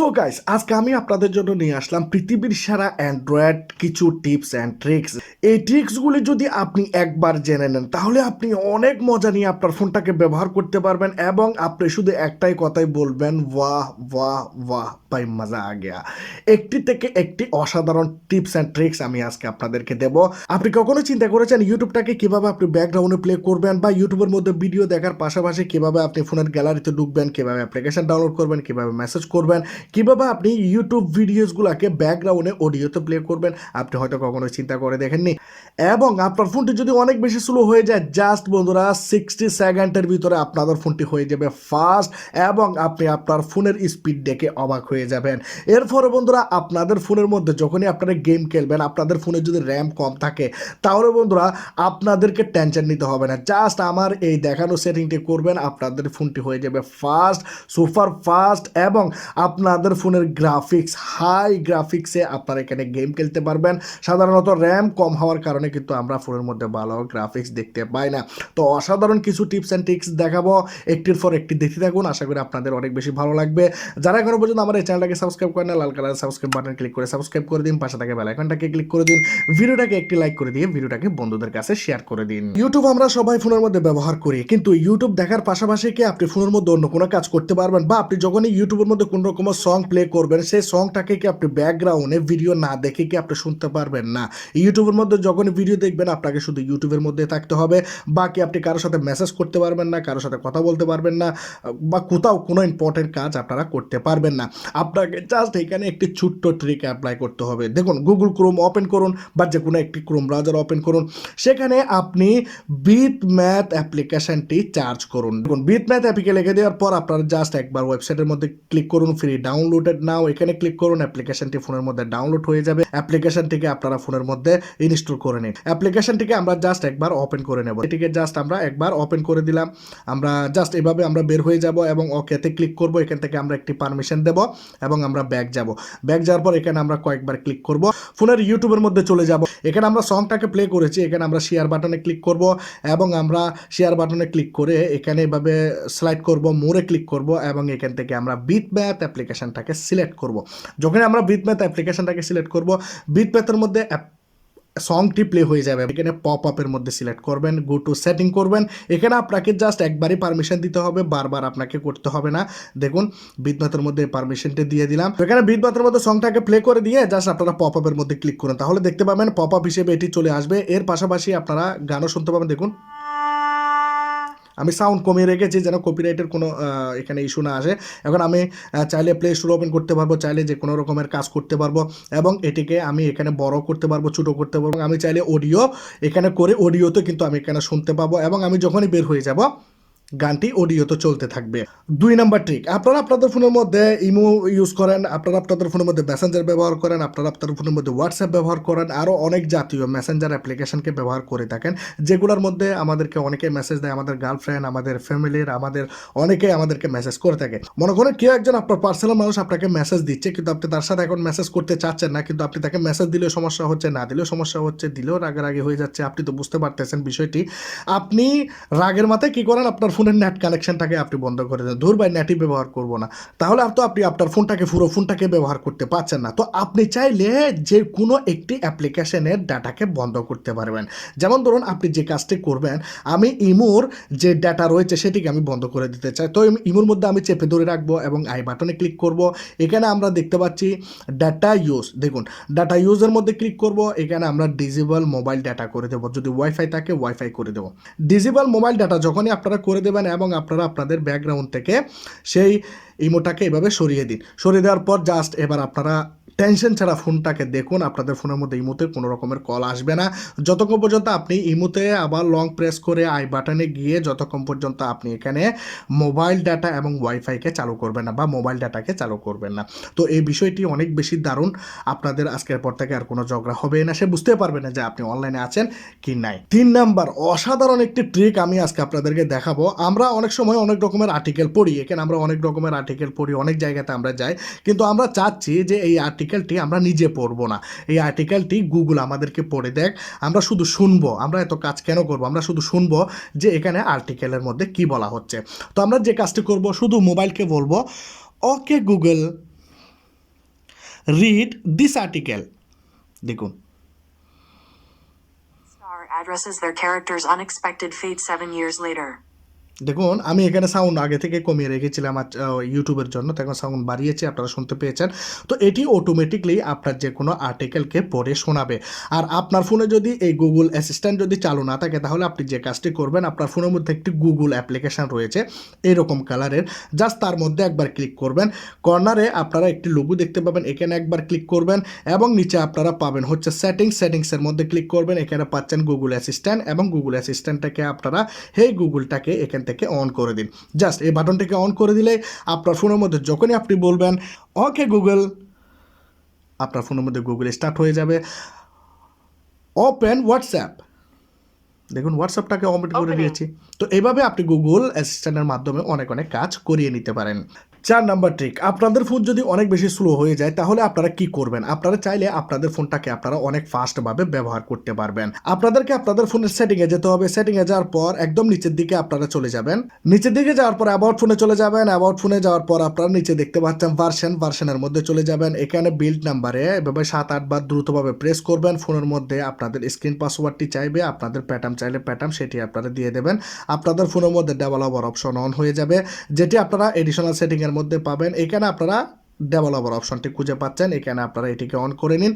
So guys আজকে আমি আপনাদের জন্য নিয়ে আসলাম পৃথিবীর সারা অ্যান্ড্রয়েড কিছু টিপস অ্যান্ড ট্রিক্স এই ট্রিক্সগুলি যদি আপনি একবার জেনে নেন, তাহলে আপনি অনেক মজা নিয়ে আপনার ফোনটাকে ব্যবহার করতে পারবেন এবং আপনি শুধু একটাই কথাই বলবেন, বাহ বাহ বাহ, ভাই, মজা আ গেয়া। একটি থেকে একটি অসাধারণ টিপস অ্যান্ড ট্রিক্স আমি আজকে আপনাদেরকে দেব। আপনি কখনো চিন্তা করেছেন ইউটিউবটাকে কীভাবে আপনি ব্যাকগ্রাউন্ডে প্লে করবেন বা ইউটিউবের মধ্যে ভিডিও দেখার পাশাপাশি কীভাবে আপনি ফোনের গ্যালারিতে ঢুকবেন, কীভাবে অ্যাপ্লিকেশন ডাউনলোড করবেন, কীভাবে মেসেজ করবেন কীভাবে আপনি ইউটিউব ভিডিওসগুলোকে ব্যাকগ্রাউন্ডে অডিওতে প্লে করবেন, আপনি হয়তো কখনো চিন্তা করে দেখেননি। এবং আপনার ফোনটি যদি অনেক বেশি স্লো হয়ে যায় জাস্ট বন্ধুরা সিক্সটি সেকেন্ডের ভিতরে আপনাদের ফোনটি হয়ে যাবে ফাস্ট এবং আপনি আপনার ফোনের স্পিড দেখে অবাক হয়ে যাবেন। এরপরে বন্ধুরা আপনাদের ফোনের মধ্যে যখনই আপনারা গেম খেলবেন, আপনাদের ফোনে যদি র্যাম কম থাকে, তাহলে বন্ধুরা আপনাদেরকে টেনশন নিতে হবে না। জাস্ট আমার এই দেখানো সেটিংটি করবেন, আপনাদের ফোনটি হয়ে যাবে ফাস্ট সুপার ফাস্ট এবং আপনাদের ফোনের গ্রাফিক্স হাই গ্রাফিক্সে আপনারা এখানে গেম খেলতে পারবেন। সাধারণত র্যাম কম হওয়ার কারণে কিন্তু আমরা ফোনের মধ্যে ভালো গ্রাফিক্স দেখতে পাই না। তো অসাধারণ কিছু টিপস অ্যান্ড ট্রিক্স দেখাবো। একটির পর একটি দেখতে থাকুন। আশা করি আপনাদের অনেক বেশি ভালো লাগবে। যারা এখনও পর্যন্ত আমার এই চ্যানেলটাকে সাবস্ক্রাইব করেন না, লাল কালার সাবস্ক্রাইব বাটন ক্লিক করে সাবস্ক্রাইব করে দিন। পাশে থাকে বেল আইকনটাকে ক্লিক করে দিন। ভিডিওটাকে একটি লাইক করে দিয়ে ভিডিওটাকে বন্ধুদের কাছে শেয়ার করে দিন। ইউটিউব আমরা সবাই ফোনের মধ্যে ব্যবহার করি। কিন্তু ইউটিউব দেখার পাশাপাশি কি আপনি ফোনের মধ্যে অন্য কোনো কাজ করতে পারবেন? বা আপনি যখনই ইউটিউবের মধ্যে কোনো রকম সং প্লে করবেন, সেই সংটাকে কি আপনি ব্যাকগ্রাউন্ডে ভিডিও না দেখে কি আপনি শুনতে পারবেন না? ইউটিউবের মধ্যে যখন ভিডিও দেখবেন, আপনাকে শুধু ইউটিউবের মধ্যে থাকতে হবে। বাকি আপনি কারোর সাথে মেসেজ করতে পারবেন না, কারোর সাথে কথা বলতে পারবেন না, বা কোথাও কোনো ইম্পর্টেন্ট কাজ আপনারা করতে পারবেন না। আপনাকে জাস্ট এখানে একটি ছোট্ট ট্রিক অ্যাপ্লাই করতে হবে। দেখুন গুগল ক্রোম ওপেন করুন, বা যে কোনো একটি ক্রোম ব্রাউজার ওপেন করুন। সেখানে আপনি বিট ম্যাথ অ্যাপ্লিকেশনটি চার্জ করুন। দেখুন বিট ম্যাথ অ্যাপিকে লিখে দেওয়ার পর আপনারা জাস্ট একবার ওয়েবসাইটের মধ্যে ক্লিক করুন ফ্রি ডাউনলোডেড নাও এখানে ক্লিক করুন অ্যাপ্লিকেশনটি ফোনের মধ্যে ডাউনলোড হয়ে যাবে। অ্যাপ্লিকেশনটিকে আপনারা ফোনের মধ্যে ইনস্টল করে নিন। অ্যাপ্লিকেশনটিকে আমরা জাস্ট একবার ওপেন করে নেব। এটিকে জাস্ট আমরা একবার ওপেন করে দিলাম। আমরা জাস্ট এভাবে আমরা বের হয়ে যাব এবং ওকেতে ক্লিক করব। এখান থেকে আমরা একটি পারমিশন দেব এবং আমরা ব্যাক যাব। ব্যাক যাওয়ার পর এখানে আমরা কয়েকবার ক্লিক করব। ফোনের ইউটিউবের মধ্যে চলে যাব। এখানে আমরা সংটাকে প্লে করেছি। এখানে আমরা শেয়ার বাটনে ক্লিক করব এবং আমরা শেয়ার বাটনে ক্লিক করে এখানে এভাবে স্লাইড করব মোড়ে ক্লিক করব এবং এখান থেকে আমরা বিট ম্যাথ অ্যাপ্লিকেশনটাকে সিলেক্ট করব। যখন আমরা বিট ম্যাথ অ্যাপ্লিকেশনটাকে সিলেক্ট করব বিট ম্যাথের মধ্যে সংটি প্লে হয়ে যাবে। এখানে পপ আপের মধ্যে সিলেক্ট করবেন গো টু সেটিং করবেন। এখানে আপনাকে জাস্ট একবারই পারমিশন দিতে হবে, বারবার আপনাকে করতে হবে না। দেখুন বিদমাতের মধ্যে পারমিশনটি দিয়ে দিলাম। এখানে বিদমাতের মধ্যে সংটাকে প্লে করে দিয়ে জাস্ট আপনারা পপ আপের মধ্যে ক্লিক করুন। তাহলে দেখতে পাবেন পপ আপ হিসেবে এটি চলে আসবে। এর পাশাপাশি আপনারা গানও শুনতে পাবেন, দেখুন। আমি সাউন্ড কমিয়ে রেখেছি যেন কপিরাইটের কোনো এখানে ইস্যু না আসে। এখন আমি চাইলে প্লে স্টোর ওপেন করতে পারব, চাইলে যে কোনো রকমের কাজ করতে পারব এবং এটিকে আমি এখানে বড় করতে পারব, ছোটো করতে পারব। আমি চাইলে অডিও এখানে করে অডিওতে কিন্তু আমি এখানে শুনতে পাবো এবং আমি যখনই বের হয়ে যাব গানটি অডিওতে চলতে থাকবে। দুই নাম্বার ট্রিক, আপনারা আপনাদের ফোনের মধ্যে ইমো ইউজ করেন, আপনারা আপনাদের ফোনের মধ্যে মেসেঞ্জার ব্যবহার করেন, আপনারা আপনাদের ফোনের মধ্যে হোয়াটসঅ্যাপ ব্যবহার করেন আরও অনেক জাতীয় মেসেঞ্জার অ্যাপ্লিকেশনকে ব্যবহার করে থাকেন, যেগুলোর মধ্যে আমাদেরকে অনেকে মেসেজ দেয়, আমাদের গার্লফ্রেন্ড আমাদের ফ্যামিলির আমাদের অনেকে আমাদেরকে মেসেজ করে থাকে। মনে করেন কেউ একজন আপনার পার্সোনাল মানুষ আপনাকে মেসেজ দিচ্ছে, কিন্তু আপনি তার সাথে এখন মেসেজ করতে চাচ্ছেন না, কিন্তু আপনি তাকে মেসেজ দিলেও সমস্যা হচ্ছে, না দিলেও সমস্যা হচ্ছে, দিলেও রাগের রাগারাগি হয়ে যাচ্ছে, আপনি তো বুঝতে পারতেছেন বিষয়টি। আপনি রাগের মাথায় কী করেন, আপনার ফোনের নেট কানেকশনটাকে আপনি বন্ধ করে দেন। ধুর ভাই নেটই ব্যবহার করব না। তাহলে তো আপনি আপনার ফোনটাকে পুরো ফোনটাকে ব্যবহার করতে পারছেন না। তো আপনি চাইলে যে কোনো একটি অ্যাপ্লিকেশনের ডাটাকে বন্ধ করতে পারবেন। যেমন ধরুন, আপনি যে কাজটি করবেন, আমি ইমোর যে ডাটা রয়েছে সেটিকে আমি বন্ধ করে দিতে চাই। তো ইমোর মধ্যে আমি চেপে ধরে রাখব এবং আই বাটনে ক্লিক করব। এখানে আমরা দেখতে পাচ্ছি ডাটা ইউজ দেখুন ডাটা ইউজের মধ্যে ক্লিক করব। এখানে আমরা ডিজেবল মোবাইল ডাটা করে দেবো। যদি ওয়াইফাই থাকে ওয়াইফাই করে দেবো। ডিজেবল মোবাইল ডাটা যখনই আপনারা করে দেবেন এবং আপনারা আপনাদের ব্যাকগ্রাউন্ড থেকে সেই ইমোটাকে এভাবে সরিয়ে দিন। সরিয়ে দেওয়ার পর জাস্ট এবার আপনারা টেনশন ছাড়া ফোনটাকে দেখুন, আপনাদের ফোনের মধ্যে ইমোতে কোনো রকমের কল আসবে না। যতক্ষণ পর্যন্ত আপনি ইমোতে আবার লং প্রেস করে আই বাটনে গিয়ে যতক্ষণ পর্যন্ত আপনি এখানে মোবাইল ডাটা এবং ওয়াইফাইকে চালু করবেন না বা মোবাইল ডাটাকে চালু করবেন না। তো এই বিষয়টি অনেক বেশি দারুণ। আপনাদের আজকের পর থেকে আর কোনো ঝগড়া হবে না। সে বুঝতে পারবে না যে আপনি অনলাইনে আছেন কি নাই। তিন নাম্বার, অসাধারণ একটি ট্রিক আমি আজকে আপনাদেরকে দেখাবো। আমরা অনেক সময় অনেক রকমের আর্টিকেল পড়ি। এখানে আমরা অনেক রকমের আর্টিকেল পড়ি, অনেক জায়গাতে আমরা যাই। কিন্তু আমরা চাচ্ছি যে এই আর্টিকেলটি আমরা নিজে পড়ব না। এই আর্টিকেলটি গুগল আমাদেরকে পড়ে দেখ, আমরা শুধু শুনব, আমরা এত কাজ কেন করব? আমরা শুধু শুনব যে এখানে আর্টিকেলের মধ্যে কি বলা হচ্ছে। তো আমরা যে কাজটি করব, শুধু মোবাইলকে বলব, okay Google read this article দেখুন। Addresses their character's unexpected fate seven years later. দেখুন, আমি এখানে সাউন্ড আগে থেকে কমিয়ে রেখেছিলাম ইউটিউবের জন্য তখন সাউন্ড বাড়িয়েছি, আপনারা শুনতে পেয়েছেন। তো এটি অটোমেটিকলি আপনার যে কোনো আর্টিকেলকে পড়ে শোনাবে। আর আপনার ফোনে যদি এই গুগল অ্যাসিস্ট্যান্ট যদি চালু না থাকে, তাহলে আপনি যে কাজটি করবেন, আপনার ফোনের মধ্যে একটি গুগল অ্যাপ্লিকেশন রয়েছে, এরকম কালারের জাস্ট তার মধ্যে একবার ক্লিক করবেন কর্নারে আপনারা একটি লোগো দেখতে পাবেন, এখানে একবার ক্লিক করবেন, এবং নিচে আপনারা পাবেন হচ্ছে সেটিংস সেটিংসের মধ্যে ক্লিক করবেন, এখানে পাচ্ছেন গুগল অ্যাসিস্ট্যান্ট এবং গুগল অ্যাসিস্ট্যান্টটাকে আপনারা হেই গুগলটাকে এখান থেকে অন করে দিন। জাস্ট এই বাটনটাকে অন করে দিলে আপনার ফোনের মধ্যে যখনই আপনি বলবেন ওকে গুগল আপনার ফোনের মধ্যে গুগল স্টার্ট হয়ে যাবে। ওপেন হোয়াটসঅ্যাপ দেখুন হোয়াটসঅ্যাপটাকে অমিট করে দিয়েছি। তো এইভাবে আপনি গুগল অ্যাসিস্ট্যান্টের মাধ্যমে অনেক অনেক কাজ করিয়ে নিতে পারেন। চার নাম্বার ট্রিক আপনাদের ফোন যদি অনেক বেশি স্লো হয়ে যায়, তাহলে আপনারা কি করবেন? আপনারা চাইলে আপনাদের ফোনটাকে আপনারা অনেক ফাস্টভাবে ব্যবহার করতে পারবেন। আপনাদেরকে আপনাদের ফোনের সেটিংয়ে যেতে হবে। সেটিংয়ে যাওয়ার পর একদম নিচের দিকে আপনারা চলে যাবেন। নিচের দিকে যাওয়ার পর অ্যাবাউট ফোনে চলে যাবেন। অ্যাবাউট ফোনে যাওয়ার পর আপনারা নিচে দেখতে পাচ্ছেন ভার্সন ভার্সনের মধ্যে চলে যাবেন। এখানে বিল্ড নাম্বারে এভাবে সাত, আট বার দ্রুতভাবে প্রেস করবেন। ফোনের মধ্যে আপনাদের স্ক্রিন পাসওয়ার্ডটি চাইবে। আপনাদের প্যাটার্ন চাইলে প্যাটার্ন সেটি আপনারা দিয়ে দেবেন। আপনাদের ফোনের মধ্যে ডেভেলপার অপশন অন হয়ে যাবে। যেটি আপনারা এডিশনাল সেটিংয়ের মধ্যে পাবেন। এখানে আপনারা ডেভেলপার অপশনটি খুঁজে পাচ্ছেন। এখানে আপনারা এটিকে অন করে নিন।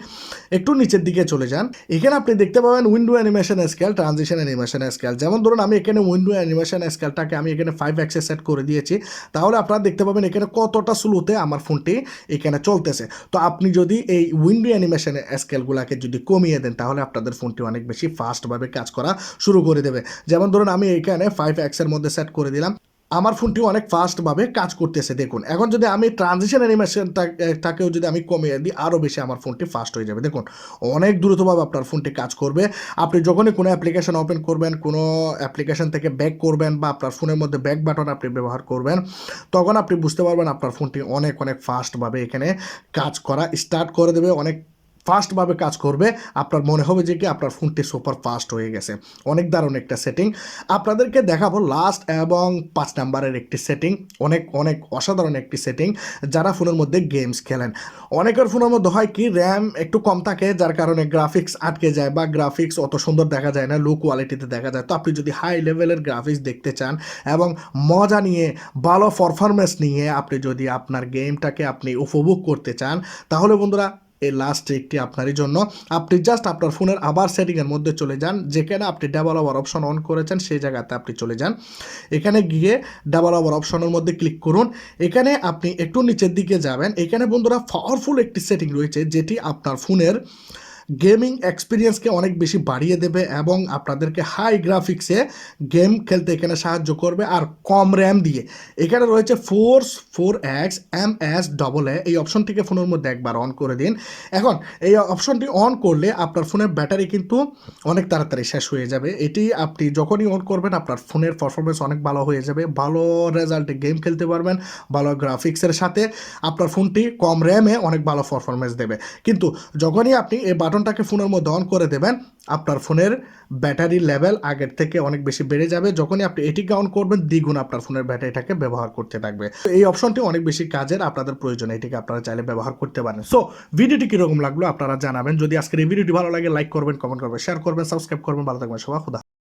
একটু নিচের দিকে চলে যান। এখানে আপনি দেখতে পাবেন window animation scale transition animation scale যেমন ধরুন, আমি এখানে উইন্ডো অ্যানিমেশন স্কেলটাকে আমি এখানে ফাইভ এক্সে সেট করে দিয়েছি। তাহলে আপনারা দেখতে পাবেন এখানে কতটা স্লোতে আমার ফোনটি এখানে চলতেছে। তো আপনি যদি এই উইন্ডো অ্যানিমেশন স্কেলগুলোকে যদি কমিয়ে দেন, তাহলে আপনাদের ফোনটি অনেক বেশি ফাস্টভাবে কাজ করা শুরু করে দেবে। যেমন ধরুন, আমি এখানে ফাইভ এক্সের মধ্যে সেট করে দিলাম। আমার ফোনটি অনেক ফাস্টভাবে কাজ করতেছে, দেখুন। এখন যদি আমি ট্রানজিশন অ্যানিমেশনটাকেও যদি আমি কমিয়ে দিই আরও বেশি আমার ফোনটি ফাস্ট হয়ে যাবে। দেখুন, অনেক দ্রুতভাবে আপনার ফোনটি কাজ করবে। আপনি যখনই কোনো অ্যাপ্লিকেশন ওপেন করবেন, কোনো অ্যাপ্লিকেশন থেকে ব্যাক করবেন বা আপনার ফোনের মধ্যে ব্যাক বাটন আপনি ব্যবহার করবেন, তখন আপনি বুঝতে পারবেন আপনার ফোনটি অনেক অনেক ফাস্টভাবে এখানে কাজ করা স্টার্ট করে দেবে। অনেক ফাস্টভাবে কাজ করবে, আপনার মনে হবে যে কি আপনার ফোনটি সুপার ফাস্ট হয়ে গেছে। অনেক দারুণ একটা সেটিং আপনাদেরকে দেখাবো লাস্ট এবং পাঁচ নাম্বারের একটি সেটিং অনেক অনেক অসাধারণ একটি সেটিং যারা ফোনের মধ্যে গেমস খেলেন। অনেকের ফোনের মধ্যে হয় কি র্যাম একটু কম থাকে, যার কারণে গ্রাফিক্স আটকে যায় বা গ্রাফিক্স অত সুন্দর দেখা যায় না লো কোয়ালিটিতে দেখা যায়। তো আপনি যদি হাই লেভেলের গ্রাফিক্স দেখতে চান এবং মজা নিয়ে, ভালো পারফরমেন্স নিয়ে আপনি যদি আপনার গেমটাকে আপনি উপভোগ করতে চান, তাহলে বন্ধুরা এই লাস্ট ট্রিকটি আপনারই জন্য। আপনি জাস্ট আপনার ফোনের আবার সেটিংয়ের মধ্যে চলে যান। যেখানে আপনি ডাবল ডেভেলপার অপশন অন করেছেন, সেই জায়গাতে আপনি চলে যান। এখানে গিয়ে ডাবল ডেভেলপার অপশনের মধ্যে ক্লিক করুন। এখানে আপনি একটু নিচের দিকে যাবেন। এখানে বন্ধুরা পাওয়ারফুল একটি সেটিং রয়েছে, যেটি আপনার ফোনের গেমিং এক্সপিরিয়েন্সকে অনেক বেশি বাড়িয়ে দেবে এবং আপনাদেরকে হাই গ্রাফিক্সে গেম খেলতে এখানে সাহায্য করবে আর কম র্যাম দিয়ে। এখানে রয়েছে force four X M S double A এই অপশনটিকে ফোনের মধ্যে একবার অন করে দিন। এখন, এই অপশনটি অন করলে আপনার ফোনের ব্যাটারি কিন্তু অনেক তাড়াতাড়ি শেষ হয়ে যাবে। এটি আপনি যখনই অন করবেন, আপনার ফোনের পারফরমেন্স অনেক ভালো হয়ে যাবে, ভালো রেজাল্টে গেম খেলতে পারবেন, ভালো গ্রাফিক্সের সাথে। আপনার ফোনটি কম র্যামে অনেক ভালো পারফরমেন্স দেবে। কিন্তু যখনই আপনি এই বাটনটাকে ফোনের মধ্যে অন করে দেবেন, আপনার ফোনের ব্যাটারি লেভেল আগের থেকে অনেক বেশি বেড়ে যাবে। যখনই আপনি এটি অন করবেন, দ্বিগুণ আপনার ফোনের ব্যাটারিটাকে ব্যবহার করতে থাকবে। এই অপশনটি অনেক বেশি কাজের, আপনাদের প্রয়োজন এটিকে আপনারা চাইলে ব্যবহার করতে পারেন। সো ভিডিওটি কীরকম লাগল আপনারা জানাবেন। যদি আজকের এই ভিডিওটি ভালো লাগে লাইক করবেন কমেন্ট করবেন শেয়ার করবেন সাবস্ক্রাইব করবেন। ভালো থাকবেন, সবাই, খুদা